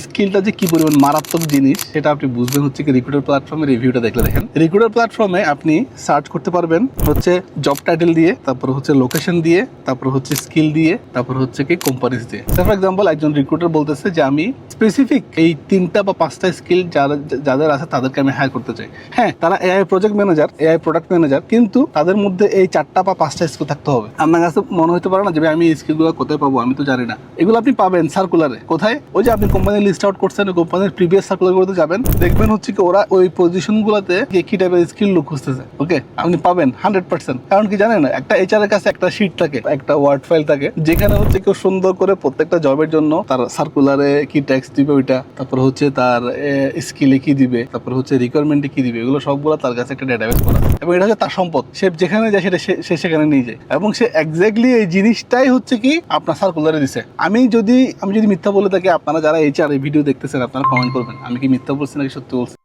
স্কিলটা যে কি পরিমাণ মারাত্মক জিনিস, সেটা আপনি বুঝবেন হচ্ছে কি রিক্রুটার প্ল্যাটফর্মের রিভিউটা দেখলে দেখেন। রিক্রুটার প্ল্যাটফর্মে আপনি সার্চ করতে পারবেন হচ্ছে জব টাইটেল দিয়ে, তারপর হচ্ছে লোকেশন দিয়ে, তারপর হচ্ছে স্কিল দিয়ে, তারপর হচ্ছে কি কোম্পানিজ দিয়ে। ফর এক্সাম্পল একজন রিক্রুটার বলতেছে যে, আমি স্পেসিফিক এই তিনটা বা পাঁচটা স্কিল যারা, যাদের আছে তাদেরকে আমি হায়ার করতে চাই। হ্যাঁ তারা AI project manager AI product manager কিন্তু তাদের মধ্যে এই চারটা বা পাঁচটা স্কিল থাকতে হবে। আপনার কাছে মনে হতে পারে না যে আমি এই স্কিলগুলো কোথায় পাবো? আমি তো জানি না। এগুলো আপনি পাবেন সার্কুলারে কোথায়? ওই যে আপনি কোম্পানির লিস্ট আউট করছেন কোম্পানির প্রিভিয়াস সার্কুলারগুলোতে যাবেন। দেখবেন হচ্ছে কি ওরা ওই পজিশনগুলোতে কি টাইপের স্কিল লোক খুঁজতেছে। ওকে আপনি পাবেন হান্ড্রেড পার্সেন্ট কারণ কি জানেন, একটা এইচআর এর কাছে একটা শিট থাকে, একটা ওয়ার্ড ফাইল থাকে, যেখানে হচ্ছে কেউ সুন্দর করে প্রত্যেকটা জবের জন্য তার সার্কুলারে কি ট্যাক্স দিবে ওইটা, তারপর হচ্ছে তার স্কিলে কি দিবে, তারপর হচ্ছে রিকোয়ারমেন্টে কি দিবে, এগুলো সবগুলো তার কাছে একটা ডেটাবেস করা এবং এটা হচ্ছে তার সম্পদ। সে যেখানে যায় সেটা সে- সেখানে নিয়ে যায়। এবং সে এক্স্যাক্টলি এই জিনিসটাই হচ্ছে কি আপনার সার্কুলারে দিছে। আমি যদি আমি যদি মিথ্যা বলে থাকি, আপনারা যারা এইচআর এই ভিডিও দেখতেছেন আপনারা কমেন্ট করবেন। আমি কি মিথ্যা বলছি নাকি সত্যি বলছি?